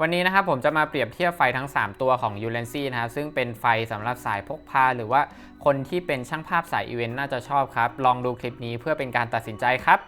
วันนี้นะครับผมจะมาเปรียบเทียบไฟทั้ง 3 ตัวของ u l e n c y นะครับซึ่งเป็นไฟสำหรับสายพกพา หรือว่าคนที่เป็นช่างภาพสายอีเวนต์น่าจะชอบครับ ลองดูคลิปนี้เพื่อเป็นการตัดสินใจครับ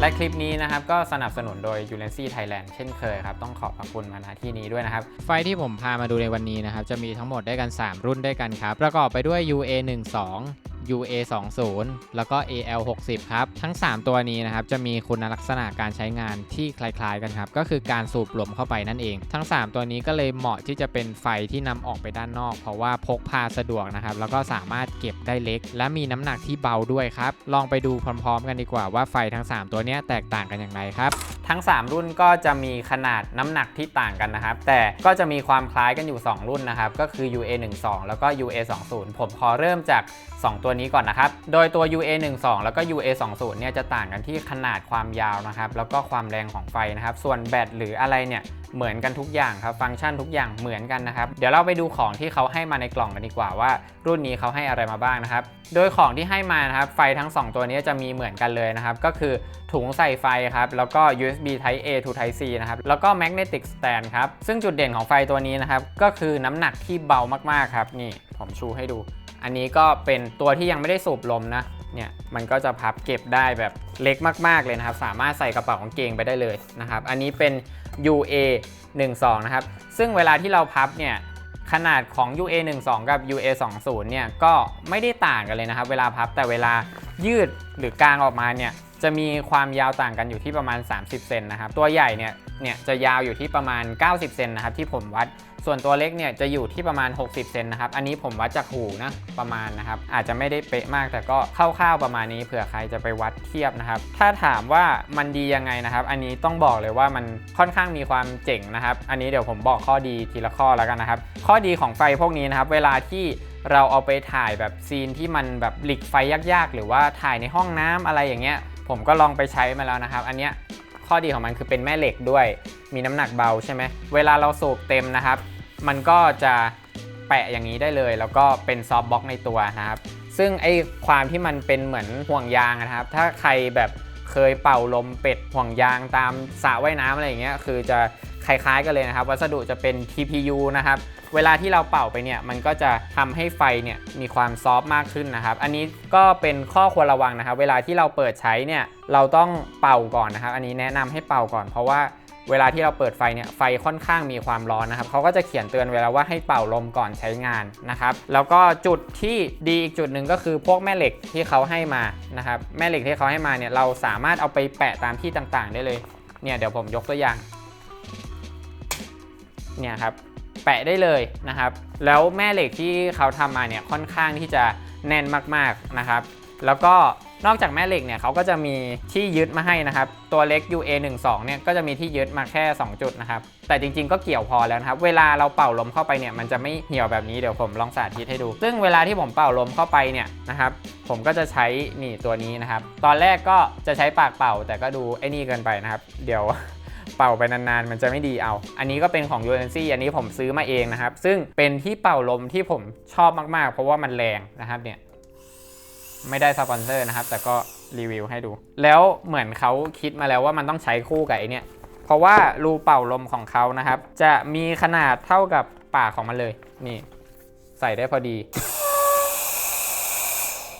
และคลิปนี้นะครับก็สนับสนุนโดย u l e n c y Thailand เช่นเคยครับ ต้องขอบพระคุณมาณที่นี้ด้วยนะครับ ไฟที่ผมพามาดูในวันนี้นะครับจะมีทั้งหมดได้กัน 3 รุ่นด้วยกันครับ ประกอบไปด้วย UA 1 2 UA 2 0แล้วก็ AL 6 0ครับ ทั้ง 3 ตัวนี้นะครับ จะมีคุณลักษณะการใช้งานที่คล้ายๆกันครับ ก็คือการสูบลมเข้าไปนั่นเอง ทั้ง 3 ตัวนี้ก็เลยเหมาะที่จะเป็นไฟที่นำออกไปด้านนอก เพราะว่าพกพาสะดวกนะครับ แล้วก็สามารถเก็บได้เล็ก และมีน้ำหนักที่เบาด้วยครับ ลองไปดูพร้อมๆ กันดีกว่าว่าไฟทั้ง 3 ตัวนี้แตกต่างกันอย่างไรครับ ทั้ง 3 รุ่นก็จะมีขนาดน้ำหนักที่ต่างกันนะครับ แต่ก็จะมีความคล้ายกันอยู่ 2 รุ่นนะครับ ก็คือ UA 1 2แล้วก็ UA 2 0ผมขอเริ่มจาก 2 ตัวนี้ก่อนนะครับ โดยตัว UA 1 2 แล้วก็ UA 2 0 เนี่ยจะต่างกันที่ขนาดความยาวนะครับ แล้วก็ความแรงของไฟนะครับ ส่วนแบตหรืออะไรเนี่ยเหมือนกันทุกอย่างครับ ฟังก์ชันทุกอย่างเหมือนกันนะครับ เดี๋ยวเราไปดูของที่เขาให้มาในกล่องกันดีกว่าว่า รุ่นนี้เขาให้อะไรมาบ้างนะครับ โดยของที่ให้มานะครับ ไฟทั้ง 2 ตัวนี้จะมีเหมือนกันเลยนะครับ ก็คือถุงใส่ไฟครับ แล้วก็ USB Type A to Type C นะครับ แล้วก็ Magnetic Stand ครับ ซึ่งจุดเด่นของไฟตัวนี้นะครับ ก็คือน้ำหนักที่เบามากๆครับ นี่ผมชูให้ดู อันนี้ก็เป็นตัวที่ยังไม่ได้สูบลมนะเนี่ยมันก็จะพับเก็บได้แบบเล็กมาก ๆ เลยนะครับ สามารถใส่กระเป๋ากางเกงไปได้เลยนะครับ อันนี้เป็น UA 1 2นะครับ ซึ่งเวลาที่เราพับเนี่ยขนาดของ UA 1 2กับ UA 2 0เนี่ยก็ไม่ได้ต่างกันเลยนะครับ เวลาพับแต่เวลายืดหรือกางออกมาเนี่ย จะมีความยาวต่างกันอยู่ที่ประมาณ 30 เซนนะครับ ตัวใหญ่เนี่ยเนี่ยจะยาวอยู่ที่ประมาณ 90 เซนนะครับที่ผมวัด ส่วนตัวเล็กเนี่ยจะอยู่ที่ประมาณ 60 เซนนะครับ อันนี้ผมวัดจากหูนะประมาณนะครับ อาจจะไม่ได้เป๊ะมากแต่ก็คร่าวๆประมาณนี้เผื่อใครจะไปวัดเทียบนะครับ ถ้าถามว่ามันดียังไงนะครับ อันนี้ต้องบอกเลยว่ามันค่อนข้างมีความเจ๋งนะครับ อันนี้เดี๋ยวผมบอกข้อดีทีละข้อแล้วกันนะครับ ข้อดีของไฟพวกนี้นะครับ เวลาที่เราเอาไปถ่ายแบบซีนที่มันแบบหลีกไฟยากๆ หรือว่าถ่ายในห้องน้ำอะไรอย่างเงี้ย ผมก็ลองไปใช้มาแล้วนะครับ อันเนี้ยข้อดีของมันคือเป็นแม่เหล็กด้วย มีน้ำหนักเบาใช่ไหมเวลาเราสูบเต็มนะครับ มันก็จะแปะอย่างนี้ได้เลย แล้วก็เป็นซอฟต์บ็อกในตัวนะครับ ซึ่งไอ้ความที่มันเป็นเหมือนห่วงยางนะครับ ถ้าใครแบบเคยเป่าลมเป็ดห่วงยางตามสระว่ายน้ำอะไรอย่างเงี้ยคือจะคล้ายๆกันเลยนะครับ วัสดุจะเป็น TPU นะครับ เวลาที่เราเป่าไปเนี่ยมันก็จะทำให้ไฟเนี่ยมีความซอฟต์มากขึ้นนะครับ อันนี้ก็เป็นข้อควรระวังนะครับ เวลาที่เราเปิดใช้เนี่ยเราต้องเป่าก่อนนะครับ อันนี้แนะนำให้เป่าก่อนเพราะว่าเวลาที่เราเปิดไฟเนี่ยไฟค่อนข้างมีความร้อนนะครับเขาก็จะเขียนเตือนเวลาว่าให้เป่าลมก่อนใช้งานนะครับ แล้วก็จุดที่ดีอีกจุดหนึ่งก็คือพวกแม่เหล็กที่เขาให้มานะครับแม่เหล็กที่เขาให้มาเนี่ยเราสามารถเอาไปแปะตามที่ต่างๆ ได้เลยเนี่ยเดี๋ยวผมยกตัวอย่างเนี่ยครับ แปะได้เลยนะครับ แล้วแม่เหล็กที่เขาทำมาเนี่ยค่อนข้างที่จะแน่นมากๆนะครับ แล้วก็นอกจากแม่เหล็กเนี่ยเขาก็จะมีที่ยึดมาให้นะครับ ตัวเล็ก UA 1 2 เนี่ยก็จะมีที่ยึดมาแค่ 2 จุดนะครับ แต่จริงๆก็เกี่ยวพอแล้วนะครับ เวลาเราเป่าลมเข้าไปเนี่ยมันจะไม่เหี่ยวแบบนี้เดี๋ยวผมลองสาธิตให้ดู ซึ่งเวลาที่ผมเป่าลมเข้าไปเนี่ยนะครับผมก็จะใช้นี่ตัวนี้นะครับ ตอนแรกก็จะใช้ปากเป่าแต่ก็ดูไอ้นี่เกินไปนะครับ เดี๋ยว เป่าไปนานๆ มันจะไม่ดีเอา อันนี้ก็เป็นของ u n c อันนี้ผมซื้อมาเองนะครับ ซึ่งเป็นที่เป่าลมที่ผมชอบมากๆ เพราะว่ามันแรงนะครับเนี่ยไม่ได้สปอนเซอร์นะครับ แต่ก็รีวิวให้ดู แล้วเหมือนเขาคิดมาแล้วว่ามันต้องใช้คู่กับไอเนี่ยเพราะว่ารูเป่าลมของเขานะครับ จะมีขนาดเท่ากับปากของมันเลย นี่ ใส่ได้พอดี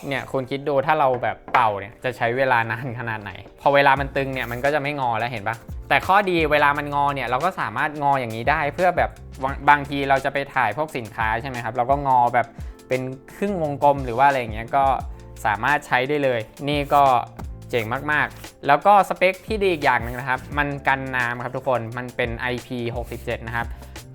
เนี่ยคุณคิดดูถ้าเราแบบเป่าเนี่ยจะใช้เวลานานขนาดไหน พอเวลามันตึงเนี่ยมันก็จะไม่งอแล้วเห็นปะแต่ข้อดีเวลามันงอเนี่ยเราก็สามารถงออย่างนี้ได้ เพื่อแบบบางทีเราจะไปถ่ายพวกสินค้าใช่ไหมครับเราก็งอแบบเป็นครึ่งวงกลมหรือว่าอะไรอย่างเงี้ยก็สามารถใช้ได้เลย นี่ก็เจ๋งมากๆ แล้วก็สเปคที่ดีอีกอย่างหนึ่งนะครับ มันกันน้ำครับทุกคนมันเป็น IP67 นะครับ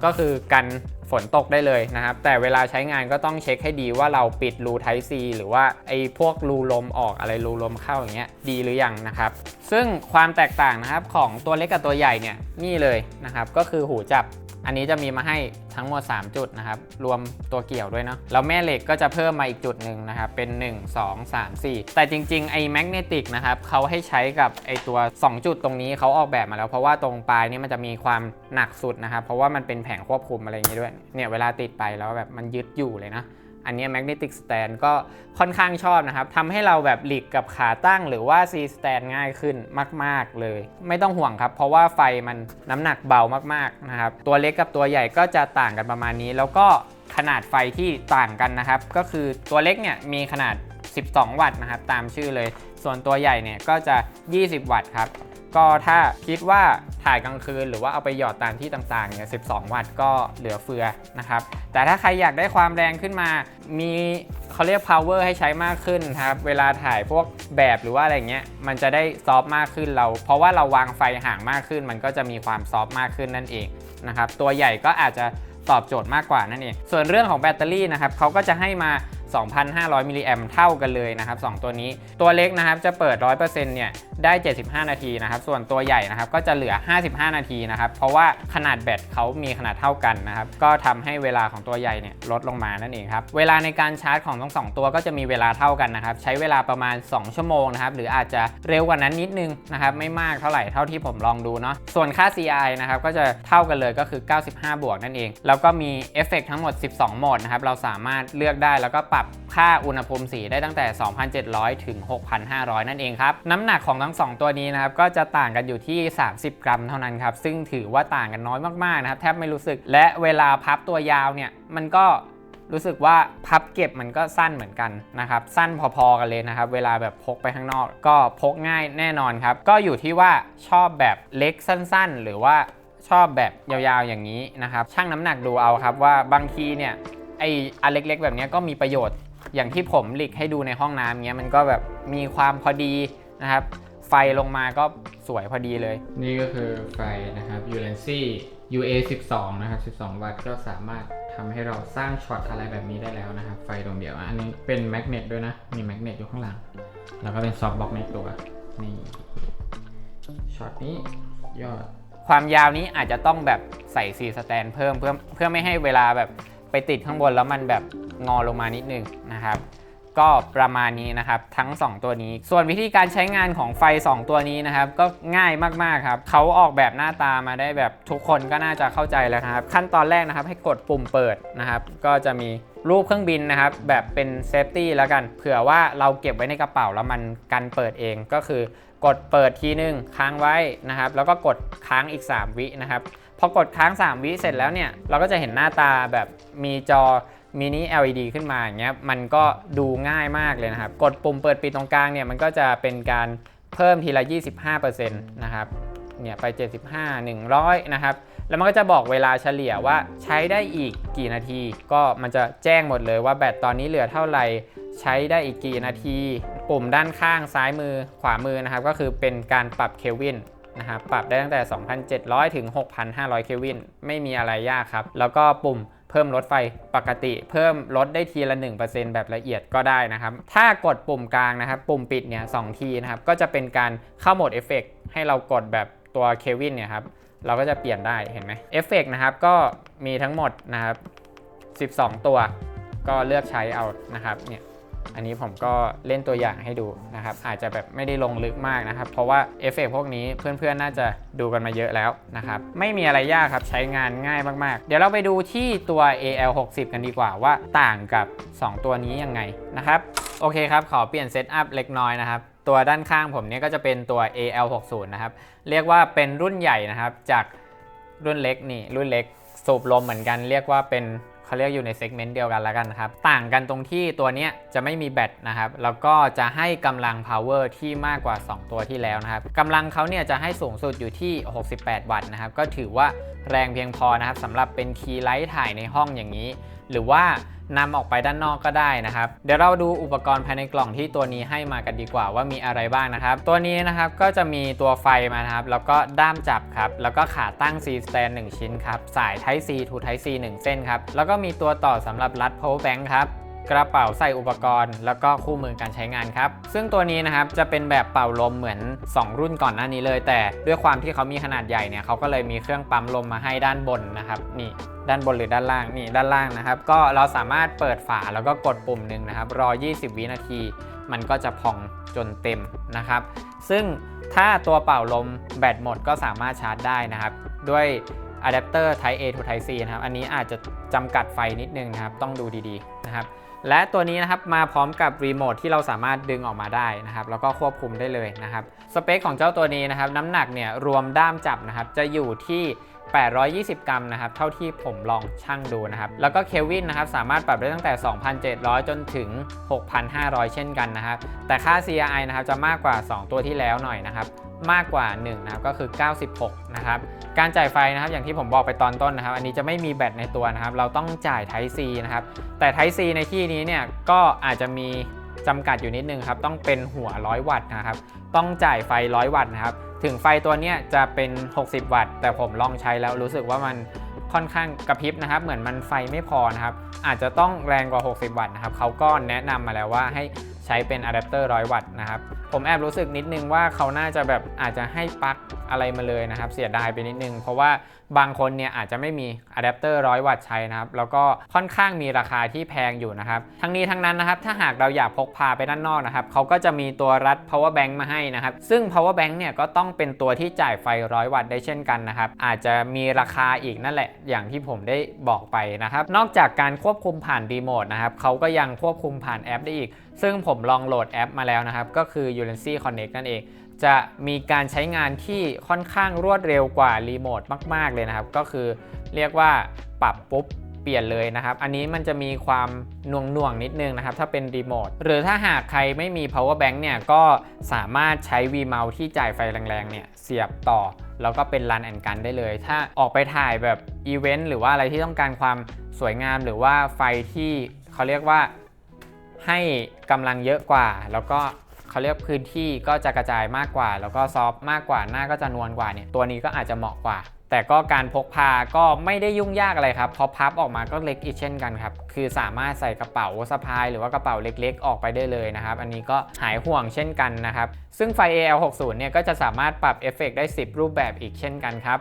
ก็คือกันฝนตกได้เลยนะครับ แต่เวลาใช้งานก็ต้องเช็คให้ดีว่าเราปิดรู Type C หรือว่าไอ้พวกรูลมออกอะไรรูลมเข้าอย่างเงี้ยดีหรือยังนะครับ ซึ่งความแตกต่างนะครับของตัวเล็กกับตัวใหญ่เนี่ยนี่เลยนะครับ ก็คือหูจับ อันนี้จะมีมาให้ทั้งหมด 3 จุดนะครับ รวมตัวเกี่ยวด้วยเนาะแล้วแม่เหล็กก็จะเพิ่มมาอีกจุดหนึ่งนะครับ เป็น 1 2 3 4 แต่จริง ๆ ไอ้แมกเนติกนะครับเขาให้ใช้กับไอ้ตัว 2 จุดตรงนี้เขาออกแบบมาแล้ว เพราะว่าตรงปลายนี่มันจะมีความหนักสุดนะครับ เพราะว่ามันเป็นแผงควบคุมอะไรอย่างนี้ด้วยเนี่ยเวลาติดไปแล้วแบบมันยึดอยู่เลยนะ อันนี้ magnetic stand ก็ค่อนข้างชอบนะครับทำให้เราแบบหลีกกับขาตั้งหรือว่า C stand ง่ายขึ้นมาก ๆ เลย ไม่ต้องห่วงครับ เพราะว่าไฟมันน้ำหนักเบามากๆนะครับตัวเล็กกับตัวใหญ่ก็จะต่างกันประมาณนี้ แล้วก็ขนาดไฟที่ต่างกันนะครับ ก็คือตัวเล็กเนี่ยมีขนาด 12 วัตต์นะครับตามชื่อเลย ส่วนตัวใหญ่เนี่ยก็จะ 20 วัตต์ครับก็ถ้าคิดว่าถ่ายกลางคืน หรือว่าเอาไปหยอดตามที่ต่างๆเนี่ย12 วัตต์ก็เหลือเฟือนะครับ แต่ถ้าใครอยากได้ความแรงขึ้นมา มีเขาเรียก power ให้ใช้มากขึ้นครับ เวลาถ่ายพวกแบบหรือว่าอะไรเงี้ย มันจะได้ซอฟต์มากขึ้นเรา เพราะว่าเราวางไฟห่างมากขึ้น มันก็จะมีความซอฟต์มากขึ้นนั่นเองนะครับ ตัวใหญ่ก็อาจจะตอบโจทย์มากกว่านั่นเอง ส่วนเรื่องของแบตเตอรี่นะครับเขาก็จะให้มา 2,500มิลลิแอมเท่ากันเลยนะครับ2ตัวนี้ ตัวเล็กนะครับจะเปิด 100%เนี่ยได้ 75 นาทีนะครับ ส่วนตัวใหญ่นะครับก็จะเหลือ 55 นาทีนะครับ เพราะว่าขนาดแบตเขามีขนาดเท่ากันนะครับ ก็ทำให้เวลาของตัวใหญ่เนี่ยลดลงมานั่นเองครับ เวลาในการชาร์จของทั้งสองตัวก็จะมีเวลาเท่ากันนะครับ ใช้เวลาประมาณ 2 ชั่วโมงนะครับ หรืออาจจะเร็วกว่านั้นนิดนึงนะครับ ไม่มากเท่าไหร่เท่าที่ผมลองดูเนาะ ส่วนค่า CI นะครับก็จะเท่ากันเลยก็คือ 95 บวกนั่นเอง แล้วก็มีเอฟเฟกทั้งหมด 12 โหมดนะครับ เราสามารถเลือกได้แล้วก็ปรับค่าอุณหภูมิสีได้ตั้งแต่ 2,700 ถึง 6,500 นั่นเองครับ น้ำหนักของทั้ง 2 ตัวนี้นะครับ ก็จะต่างกันอยู่ที่ 30 กรัมเท่านั้นครับ ซึ่งถือว่าต่างกันน้อยมากๆนะครับ แทบไม่รู้สึก และเวลาพับตัวยาวเนี่ย มันก็รู้สึกว่าพับเก็บมันก็สั้นเหมือนกันนะครับ สั้นพอๆกันเลยนะครับ เวลาแบบพกไปข้างนอก ก็พกง่ายแน่นอนครับ ก็อยู่ที่ว่าชอบแบบเล็กสั้น ๆ หรือว่าชอบแบบยาวๆอย่างนี้นะครับชั่งน้ำหนักดูเอาครับว่าบางทีเนี่ย ไออันเล็กๆ แบบเนี้ยก็มีประโยชน์อย่างที่ผมหลีกให้ดูในห้องน้ำเงี้ยมันก็แบบมีความพอดีนะครับ ไฟลงมาก็สวยพอดีเลย นี่ก็คือไฟนะครับ u l e n c y UA 12 นะครับ 12 วัตต์ก็สามารถทำให้เราสร้างช็อตอะไรแบบนี้ได้แล้วนะครับ ไฟดวงเดียว อันนี้เป็นแมกเนตด้วยนะ มีแมกเนตอยู่ข้างหลัง แล้วก็เป็นซอฟต์บล็อกในตัว นี่ช็อตนี้ยอด ความยาวนี้อาจจะต้องแบบใส่ซีสแตนเพิ่มเพื่อเพื่อไม่ให้เวลาแบบ ไปติดข้างบนแล้วมันแบบงอลงมานิดนึงนะครับ ก็ประมาณนี้นะครับทั้ง 2 ตัวนี้ ส่วนวิธีการใช้งานของไฟ 2 ตัวนี้นะครับ ก็ง่ายมากๆครับเขาออกแบบหน้าตามาได้แบบทุกคนก็น่าจะเข้าใจแล้วครับ ขั้นตอนแรกนะครับให้กดปุ่มเปิดนะครับ ก็จะมีรูปเครื่องบินนะครับ แบบเป็นเซฟตี้แล้วกันเผื่อว่าเราเก็บไว้ในกระเป๋าแล้วมันกันเปิดเองก็คือกดเปิดทีนึงค้างไว้นะครับ แล้วก็กดค้างอีก 3 วินะครับ พอกดค้าง 3 วิเสร็จแล้วเนี่ย เราก็จะเห็นหน้าตาแบบมีจอมินิ LED ขึ้นมาอย่างเงี้ยมันก็ดูง่ายมากเลยนะครับ กดปุ่มเปิดปิดตรงกลางเนี่ยมันก็จะเป็นการเพิ่มทีละ 25%นะครับเนี่ยไป 75 100 นะครับ แล้วมันก็จะบอกเวลาเฉลี่ยว่าใช้ได้อีกกี่นาที ก็มันจะแจ้งหมดเลยว่าแบตตอนนี้เหลือเท่าไหร่ ใช้ได้อีกกี่นาที ปุ่มด้านข้างซ้ายมือขวามือนะครับ ก็คือเป็นการปรับเคลวิน นะครับปรับได้ตั้งแต่ 2,700 ถึง 6,500 เคลวิน ไม่มีอะไรยากครับ แล้วก็ปุ่มเพิ่มลดไฟปกติ เพิ่มลดได้ทีละ 1%แบบละเอียดก็ได้นะครับ ถ้ากดปุ่มกลางนะครับ ปุ่มปิดเนี่ยสทีนะครับ ก็จะเป็นการเข้าโหมดเอฟเฟกให้เรากดแบบตัวเควินเนี่ยครับ เราก็จะเปลี่ยนได้เห็นไหมเอฟเฟกนะครับก็มีทั้งหมดนะครับ 12 ตัว ก็เลือกใช้เอานะครับเนี่ย อันนี้ผมก็เล่นตัวอย่างให้ดูนะครับ อาจจะแบบไม่ได้ลงลึกมากนะครับ เพราะว่าเอฟเฟกพวกนี้เพื่อนๆ น่าจะดูกันมาเยอะแล้วนะครับ ไม่มีอะไรยากครับ ใช้งานง่ายมากๆ เดี๋ยวเราไปดูที่ตัว AL60 กันดีกว่าว่าต่างกับ 2 ตัวนี้ยังไงนะครับ โอเคครับ ขอเปลี่ยนเซตอัพเล็กน้อยนะครับตัวด้านข้างผมเนี่ยก็จะเป็นตัว AL60 นะครับ เรียกว่าเป็นรุ่นใหญ่นะครับ จากรุ่นเล็กนี่รุ่นเล็กสูบลมเหมือนกัน เรียกว่าเป็น เขาเรียกอยู่ในเซกเมนต์เดียวกันแล้วกันครับ ต่างกันตรงที่ตัวนี้จะไม่มีแบตนะครับ แล้วก็จะให้กำลัง power ที่มากกว่า 2 ตัวที่แล้วนะครับกำลังเขาเนี่ยจะให้สูงสุดอยู่ที่ 68 วัตต์นะครับ ก็ถือว่า แรงเพียงพอนะครับสำหรับเป็นคีย์ไลท์ถ่ายในห้องอย่างนี้ หรือว่านำออกไปด้านนอกก็ได้นะครับ เดี๋ยวเราดูอุปกรณ์ภายในกล่องที่ตัวนี้ให้มากันดีกว่าว่ามีอะไรบ้างนะครับ ตัวนี้นะครับก็จะมีตัวไฟมานะครับ แล้วก็ด้ามจับครับ แล้วก็ขาตั้ง C stand 1 ชิ้นครับ สาย Type C to Type C 1 เส้นครับ แล้วก็มีตัวต่อสำหรับรัด power bank ครับ กระเป๋าใส่อุปกรณ์ แล้วก็คู่มือการใช้งานครับ ซึ่งตัวนี้นะครับจะเป็นแบบเป่าลมเหมือน 2 รุ่นก่อนหน้านี้เลย แต่ด้วยความที่เขามีขนาดใหญ่เนี่ยเขาก็เลยมีเครื่องปั๊มลมมาให้ด้านบนนะครับนี่ด้านบนหรือด้านล่างนี่ด้านล่างนะครับ ก็เราสามารถเปิดฝาแล้วก็กดปุ่มหนึ่งนะครับรอ 20 วินาที มันก็จะพองจนเต็มนะครับ ซึ่งถ้าตัวเป่าลมแบตหมดก็สามารถชาร์จได้นะครับ ด้วยอะแดปเตอร์ Type A to Type C นะครับ อันนี้อาจจะจำกัดไฟนิดนึงนะครับ ต้องดูดีๆนะครับ และตัวนี้นะครับมาพร้อมกับรีโมทที่เราสามารถดึงออกมาได้นะครับแล้วก็ควบคุมได้เลยนะครับสเปคของเจ้าตัวนี้นะครับน้ำหนักเนี่ยรวมด้ามจับนะครับจะอยู่ที่ 820 กรัมนะครับ เท่าที่ผมลองชั่งดูนะครับ แล้วก็เควินนะครับ สามารถปรับได้ตั้งแต่ 2,700 จนถึง 6,500 เช่นกันนะครับ แต่ค่า CRI นะครับ จะมากกว่า 2 ตัวที่แล้วหน่อยนะครับ มากกว่า 1 นะครับ ก็คือ 96 นะครับ การจ่ายไฟนะครับ อย่างที่ผมบอกไปตอนต้นนะครับ อันนี้จะไม่มีแบตในตัวนะครับ เราต้องจ่าย Type C นะครับ แต่ Type C ในที่นี้เนี่ย ก็อาจจะมีจำกัดอยู่นิดนึงครับ ต้องเป็นหัว 100 วัตต์นะครับ ต้องจ่ายไฟ 100 วัตต์นะครับ ถึงไฟตัวเนี้ยจะเป็น 60 วัตต์ แต่ผมลองใช้แล้วรู้สึกว่ามันค่อนข้างกระพริบนะครับ เหมือนมันไฟไม่พอนะครับ อาจจะต้องแรงกว่า 60 วัตต์นะครับเขาก็แนะนำมาแล้วว่าให้ใช้เป็นอะแดปเตอร์100วัตต์นะครับ ผมแอบรู้สึกนิดนึงว่าเขาน่าจะแบบอาจจะให้ปลั๊กอะไรมาเลยนะครับ เสียดายไปนิดนึง เพราะว่าบางคนเนี่ยอาจจะไม่มีอะแดปเตอร์100วัตต์ใช้นะครับ แล้วก็ค่อนข้างมีราคาที่แพงอยู่นะครับ ทั้งนี้ทั้งนั้นนะครับ ถ้าหากเราอยากพกพาไปด้านนอกนะครับเขาก็จะมีตัวรัด power bank มาให้นะครับ ซึ่ง power bank เนี่ยก็ต้องเป็นตัวที่จ่ายไฟ100วัตต์ได้เช่นกันนะครับ อาจจะมีราคาอีกนั่นแหละ อย่างที่ผมได้บอกไปนะครับ นอกจากการควบคุมผ่านรีโมทนะครับเขาก็ยังควบคุมผ่านแอปได้อีก ซึ่งผมลองโหลดแอปมาแล้วนะครับ ก็คือ u l e n c y Connect นั่นเอง จะมีการใช้งานที่ค่อนข้างรวดเร็วกว่ารีโมทมาก ๆ เลยนะครับ ก็คือเรียกว่าปรับปุ๊บเปลี่ยนเลยนะครับ อันนี้มันจะมีความน่วงน่วงนิดนึงนะครับ ถ้าเป็นรีโมท หรือถ้าหากใครไม่มี power bank เนี่ย ก็สามารถใช้ V mouse ที่จ่ายไฟแรงๆ เนี่ย เสียบต่อ แล้วก็เป็น run and gun ได้เลย ถ้าออกไปถ่ายแบบอีเวนต์หรือว่าอะไรที่ต้องการความสวยงาม หรือว่าไฟที่เขาเรียกว่าให้กำลังเยอะกว่า แล้วก็ เขาเรียกพื้นที่ก็จะกระจายมากกว่า แล้วก็ซอฟต์มากกว่าหน้าก็จะนวลกว่าเนี่ยตัวนี้ก็อาจจะเหมาะกว่า แต่ก็การพกพาก็ไม่ได้ยุ่งยากอะไรครับพอพับออกมาก็เล็กอีกเช่นกันครับคือสามารถใส่กระเป๋าสะพาย หรือว่ากระเป๋าเล็กๆ ออกไปได้เลยนะครับอันนี้ก็หายห่วงเช่นกันนะครับซึ่งไฟ AL60 เนี่ยก็จะสามารถปรับเอฟเฟกต์ได้ 10 รูปแบบอีกเช่นกันครับ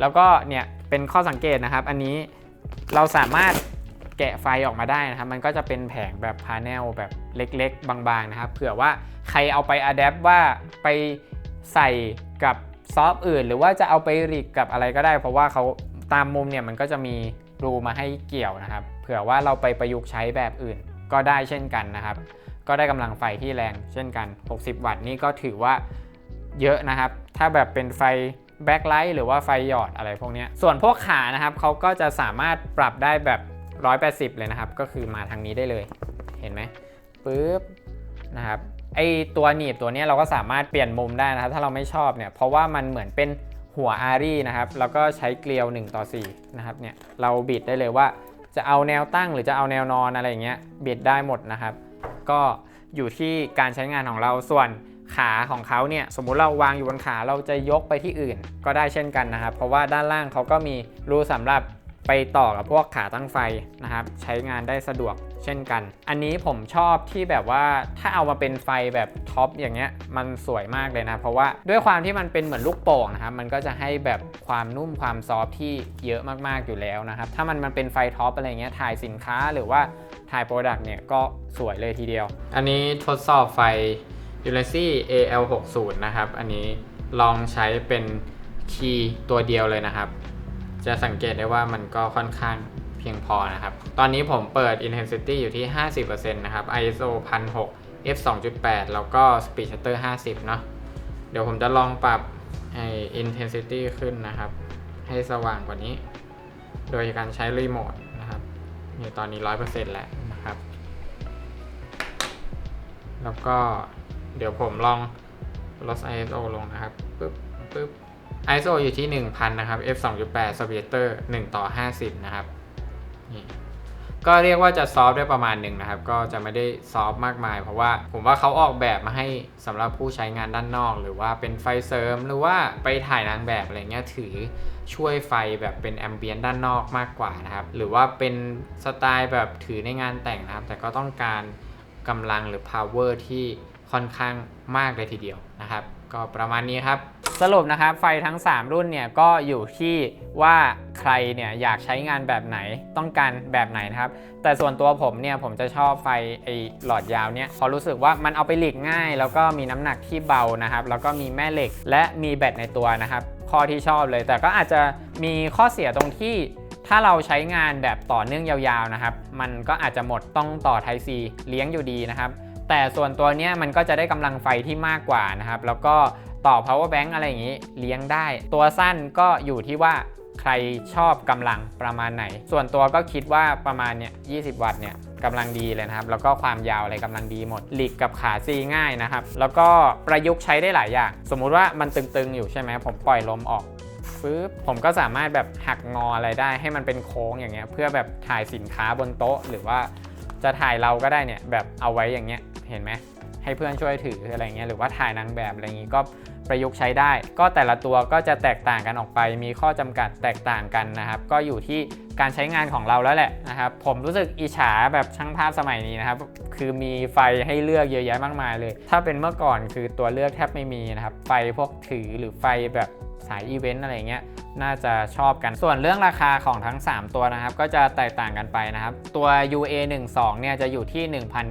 แล้วก็เนี่ยเป็นข้อสังเกตนะครับ อันนี้เราสามารถ แกะไฟออกมาได้นะครับ มันก็จะเป็นแผงแบบพาเนลแบบเล็กๆ บางๆ นะครับ เผื่อว่าใครเอาไปอัดแอปว่าไปใส่กับซอฟต์อื่น หรือว่าจะเอาไปริกกับอะไรก็ได้ เพราะว่าเขาตามมุมเนี่ยมันก็จะมีรูมาให้เกี่ยวนะครับ เผื่อว่าเราไปประยุกต์ใช้แบบอื่นก็ได้เช่นกันนะครับ ก็ได้กำลังไฟที่แรงเช่นกัน 60 วัตต์นี่ก็ถือว่าเยอะนะครับ ถ้าแบบเป็นไฟแบ็คไลท์หรือว่าไฟหยอดอะไรพวกนี้ส่วนพวกขานะครับเขาก็จะสามารถปรับได้แบบ 180 เลยนะครับ ก็คือมาทางนี้ได้เลย เห็นไหมปึ๊บนะครับไอตัวหนีบตัวนี้เราก็สามารถเปลี่ยนมุมได้นะครับ ถ้าเราไม่ชอบเนี่ยเพราะว่ามันเหมือนเป็นหัวอารีนะครับ แล้วก็ใช้เกลียว 1 ต่อ 4 นะครับเนี่ยเราบิดได้เลยว่าจะเอาแนวตั้งหรือจะเอาแนวนอนอะไรอย่างเงี้ยบิดได้หมดนะครับ ก็อยู่ที่การใช้งานของเราส่วนขาของเขาเนี่ยสมมุติเราวางอยู่บนขาเราจะยกไปที่อื่น ก็ได้เช่นกันนะครับ เพราะว่าด้านล่างเขาก็มีรูสำหรับ ไปต่อกับพวกขาตั้งไฟนะครับ ใช้งานได้สะดวกเช่นกัน อันนี้ผมชอบที่แบบว่าถ้าเอามาเป็นไฟแบบท็อปอย่างเงี้ยมันสวยมากเลยนะ เพราะว่าด้วยความที่มันเป็นเหมือนลูกโป่งนะครับมันก็จะให้แบบความนุ่มความซอฟที่เยอะมากๆอยู่แล้วนะครับ ถ้ามันมันเป็นไฟท็อปอะไรเงี้ยถ่ายสินค้าหรือว่าถ่ายโปรดักต์เนี่ยก็สวยเลยทีเดียว อันนี้ทดสอบไฟ u l e n c y AL60 นะครับ อันนี้ลองใช้เป็นคีย์ตัวเดียวเลยนะครับ จะสังเกตได้ว่ามันก็ค่อนข้างเพียงพอนะครับ ตอนนี้ผมเปิด intensity อยู่ที่ 50%นะครับ ISO 1006 f 2.8 แล้วก็ speed shutter 50 เนาะเดี๋ยวผมจะลองปรับไอ้ intensity ขึ้นนะครับ ให้สว่างกว่านี้ โดยการใช้รีโมทนะครับนี่ตอนนี้ 100%แล้วนะครับ แล้วก็เดี๋ยวผมลองลด ISO ลงนะครับปึ๊บปึ๊บ ISO อยู่ที่ 1000 นะครับ f 2.8 s p e e d e r 1 ต่อ 50 นะครับนี่ก็เรียกว่าจะซอฟได้ประมาณหนึ่งนะครับ ก็จะไม่ได้ซอฟมากมาย เพราะว่าผมว่าเขาออกแบบมาให้สำหรับผู้ใช้งานด้านนอก หรือว่าเป็นไฟเสริม หรือว่าไปถ่ายนางแบบอะไรเงี้ยถือช่วยไฟแบบเป็นแอมเบียนด้านนอกมากกว่านะครับ หรือว่าเป็นสไตล์แบบถือในงานแต่งนะครับ แต่ก็ต้องการกำลังหรือ power ที่ค่อนข้างมากเลยทีเดียวนะครับ ก็ประมาณนี้ครับ สรุปนะครับไฟทั้ง 3 รุ่นเนี่ยก็อยู่ที่ว่าใครเนี่ยอยากใช้งานแบบไหนต้องการแบบไหนนะครับ แต่ส่วนตัวผมเนี่ยผมจะชอบไฟไอหลอดยาวเนี่ยเพราะรู้สึกว่ามันเอาไปหลีกง่าย แล้วก็มีน้ำหนักที่เบานะครับ แล้วก็มีแม่เหล็กและมีแบตในตัวนะครับ ข้อที่ชอบเลย แต่ก็อาจจะมีข้อเสียตรงที่ถ้าเราใช้งานแบบต่อเนื่องยาวๆนะครับ มันก็อาจจะหมดต้องต่อ Type C เลี้ยงอยู่ดีนะครับ แต่ส่วนตัวเนี้ยมันก็จะได้กำลังไฟที่มากกว่านะครับ แล้วก็ ต่อ power bank อะไรอย่างนี้เลี้ยงได้ ตัวสั้นก็อยู่ที่ว่าใครชอบกำลังประมาณไหน ส่วนตัวก็คิดว่าประมาณเนี่ย 20 วัตต์เนี่ยกำลังดีเลยนะครับ แล้วก็ความยาวอะไรกำลังดีหมด หลีกกับขาซีง่ายนะครับ แล้วก็ประยุกต์ใช้ได้หลายอย่าง สมมุติว่ามันตึงๆอยู่ใช่ไหมผมปล่อยลมออกปึ๊บผมก็สามารถแบบหักงออะไรได้ ให้มันเป็นโค้งอย่างเงี้ย เพื่อแบบถ่ายสินค้าบนโต๊ะ หรือว่าจะถ่ายเราก็ได้เนี่ยแบบเอาไว้อย่างเงี้ย เห็นไหม ให้เพื่อนช่วยถืออะไรเงี้ยหรือว่าถ่ายนางแบบอะไรอย่างงี้ก็ประยุกต์ใช้ได้ ก็แต่ละตัวก็จะแตกต่างกันออกไป มีข้อจำกัดแตกต่างกันนะครับ ก็อยู่ที่การใช้งานของเราแล้วแหละนะครับผมรู้สึกอิจฉาแบบช่างภาพสมัยนี้นะครับ คือมีไฟให้เลือกเยอะแยะมากมายเลย ถ้าเป็นเมื่อก่อนคือตัวเลือกแทบไม่มีนะครับ ไฟพวกถือหรือไฟแบบสายอีเวนต์อะไรเงี้ย น่าจะชอบกัน ส่วนเรื่องราคาของทั้ง 3 ตัวนะครับ ก็จะแตกต่างกันไปนะครับ ตัว UA 1 2เนี่ยจะอยู่ที่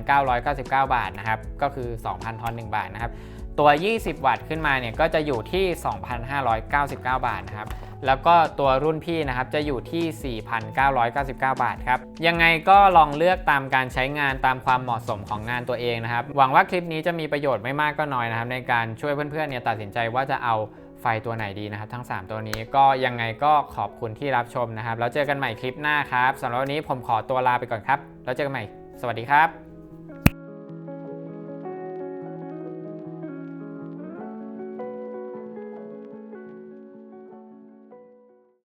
1,999 บาทนะครับ ก็คือ 2,000ทอน1บาทนะครับ ตัว 20 วัตต์ขึ้นมาเนี่ยก็จะอยู่ที่ 2,599 บาทนะครับแล้วก็ตัวรุ่นพี่นะครับจะอยู่ที่ 4,999 บาทครับ ยังไงก็ลองเลือกตามการใช้งานตามความเหมาะสมของงานตัวเองนะครับ หวังว่าคลิปนี้จะมีประโยชน์ไม่มากก็น้อยนะครับ ในการช่วยเพื่อนๆเนี่ยตัดสินใจว่าจะเอา ไฟตัวไหนดีนะครับ ทั้ง 3 ตัวนี้ก็ยังไงก็ขอบคุณที่รับชมนะครับ แล้วเจอกันใหม่คลิปหน้าครับสำหรับวันนี้ผมขอตัวลาไปก่อนครับ แล้วเจอกันใหม่ สวัสดีครับ